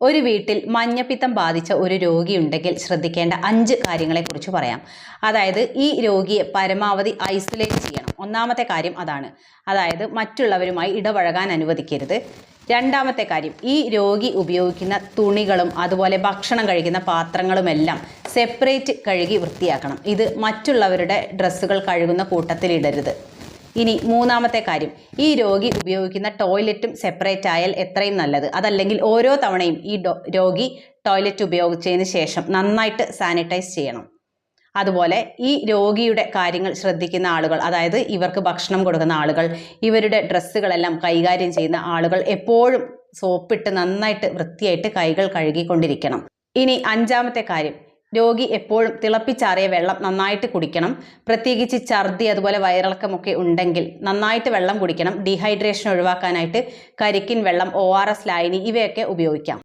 ഒരു വീട്ടിൽ മഞ്ഞപ്പിത്തം ബാധിച്ച ഒരു രോഗിയുണ്ടെങ്കിൽ ശ്രദ്ധിക്കേണ്ട അഞ്ച് കാര്യങ്ങളെക്കുറിച്ച് പറയാം. അതായത് ഈ രോഗിയെ പരമാവധി ഐസൊലേറ്റ് ചെയ്യണം. ഒന്നാമത്തെ കാര്യം അതാണ്. അതായത് മറ്റുള്ളവരുമായി ഇടപഴകാൻ അനുവദിക്കരുത്. രണ്ടാമത്തെ കാര്യം ഈ രോഗി ഉപയോഗിക്കുന്ന തുണികളും അതുപോലെ ഭക്ഷണം കഴിക്കുന്ന പാത്രങ്ങളുമെല്ലാം സെപ്പറേറ്റ് കഴുകി വൃത്തിയാക്കണം. ഇത് മറ്റുള്ളവരുടെ ഡ്രസ്സുകൾ കഴുകുന്ന കൂട്ടത്തിൽ ഇടരുത്. ഇനി മൂന്നാമത്തെ കാര്യം. ഈ രോഗി ഉപയോഗിക്കുന്ന ടോയ്ലറ്റും സെപ്പറേറ്റ് ആയാൽ എത്രയും നല്ലത്. അതല്ലെങ്കിൽ ഓരോ തവണയും ഈ രോഗി ടോയ്ലറ്റ് ഉപയോഗിച്ചതിന് ശേഷം നന്നായിട്ട് സാനിറ്റൈസ് ചെയ്യണം. അതുപോലെ ഈ രോഗിയുടെ കാര്യങ്ങൾ ശ്രദ്ധിക്കുന്ന ആളുകൾ അതായത് ഇവർക്ക് ഭക്ഷണം കൊടുക്കുന്ന ആളുകൾ ഇവരുടെ ഡ്രസ്സുകളെല്ലാം കൈകാര്യം ചെയ്യുന്ന ആളുകൾ എപ്പോഴും സോപ്പിട്ട് നന്നായിട്ട് വൃത്തിയായിട്ട് കൈകൾ കഴുകിക്കൊണ്ടിരിക്കണം. ഇനി അഞ്ചാമത്തെ കാര്യം. രോഗി എപ്പോഴും തിളപ്പിച്ചാറിയ വെള്ളം നന്നായിട്ട് കുടിക്കണം. പ്രത്യേകിച്ച് ഛർദി അതുപോലെ വയറിളക്കമൊക്കെ ഉണ്ടെങ്കിൽ നന്നായിട്ട് വെള്ളം കുടിക്കണം. ഡീഹൈഡ്രേഷൻ ഒഴിവാക്കാനായിട്ട് കരിക്കിൻ വെള്ളം ഒ ആർ എസ് ലായനി ഇവയൊക്കെ ഉപയോഗിക്കാം.